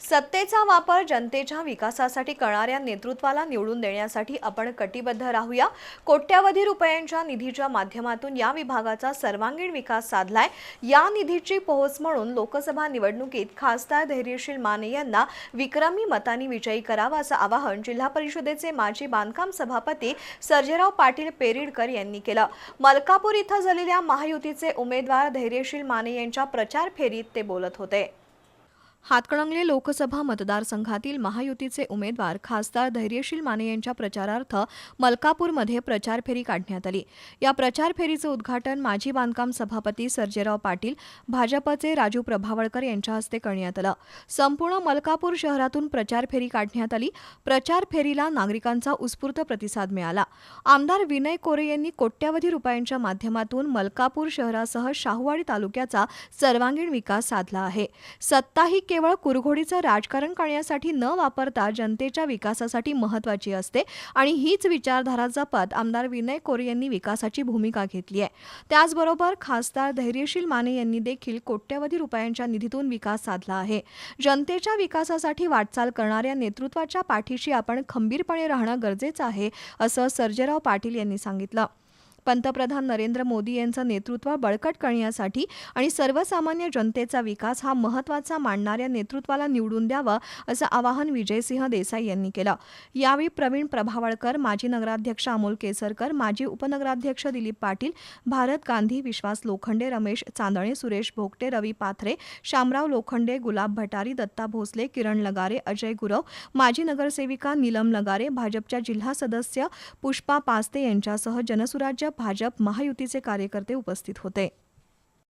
सत्तेचा वापर जनतेच्या विकासासाठी करणाऱ्या नेतृत्वाला निवडून देण्यासाठी आपण कटिबद्ध राहूया. कोट्यावधी रुपयांच्या निधीच्या माध्यमातून या विभागाचा सर्वांगीण विकास साधलाय. या निधीची पोहोच म्हणून लोकसभा निवडणुकीत खासदार धैर्यशील माने यांना विक्रमी मतांनी विजयी करावा असं आवाहन जिल्हा परिषदेचे माजी बांधकाम सभापती सर्जेराव पाटील पेरिडकर यांनी केलं. मलकापूर इथं झालेल्या महायुतीचे उमेदवार धैर्यशील माने यांच्या प्रचार फेरीत ते बोलत होते. हातकणंगले लोकसभा मतदारसंघातील महायुतीचे उमेदवार खासदार धैर्यशील माने यांच्या प्रचारार्थ मलकापूरमध्ये प्रचार फेरी काढण्यात आली. या प्रचार फेरीचं उद्घाटन माजी बांधकाम सभापती सर्जेराव पाटील भाजपचे राजू प्रभावळकर यांच्या हस्ते करण्यात आलं. संपूर्ण मलकापूर शहरातून प्रचार फेरी काढण्यात आली. प्रचार फेरीला नागरिकांचा उत्स्फूर्त प्रतिसाद मिळाला. आमदार विनय कोरे यांनी कोट्यवधी रुपयांच्या माध्यमातून मलकापूर शहरासह शाहूवाडी तालुक्याचा सर्वांगीण विकास साधला आहे. सत्ता ही केवळ कुरघोडीचं राजकारण करण्यासाठी न वापरता जनतेच्या विकासासाठी महत्वाची असते आणि हीच विचारधारा जपत आमदार विनय कोरे यांनी विकासाची भूमिका घेतली आहे. त्याचबरोबर खासदार धैर्यशील माने यांनी देखील कोट्यवधी रुपयांच्या निधीतून विकास साधला आहे. जनतेच्या विकासासाठी वाटचाल करणाऱ्या नेतृत्वाच्या पाठीशी आपण खंबीरपणे राहणं गरजेचं आहे असं सर्जेराव पाटील यांनी सांगितलं. पंतप्रधान नरेंद्र मोदी यांचं नेतृत्व बळकट करण्यासाठी आणि सर्वसामान्य जनतेचा विकास हा महत्त्वाचा मानणाऱ्या नेतृत्वाला निवडून द्यावं असं आवाहन विजयसिंह देसाई यांनी केलं. यावेळी प्रवीण प्रभावळकर माजी नगराध्यक्ष अमोल केसरकर माजी उपनगराध्यक्ष दिलीप पाटील भारत गांधी विश्वास लोखंडे रमेश चांदणे सुरेश भोगटे रवी पाथरे शामराव लोखंडे गुलाब भटारी दत्ता भोसले किरण लगारे अजय गुरव माजी नगरसेविका नीलम लगारे भाजपच्या जिल्हा सदस्य पुष्पा पास्ते यांच्यासह जनसुराज्य भाजप महायुतीचे कार्यकर्ते उपस्थित होते.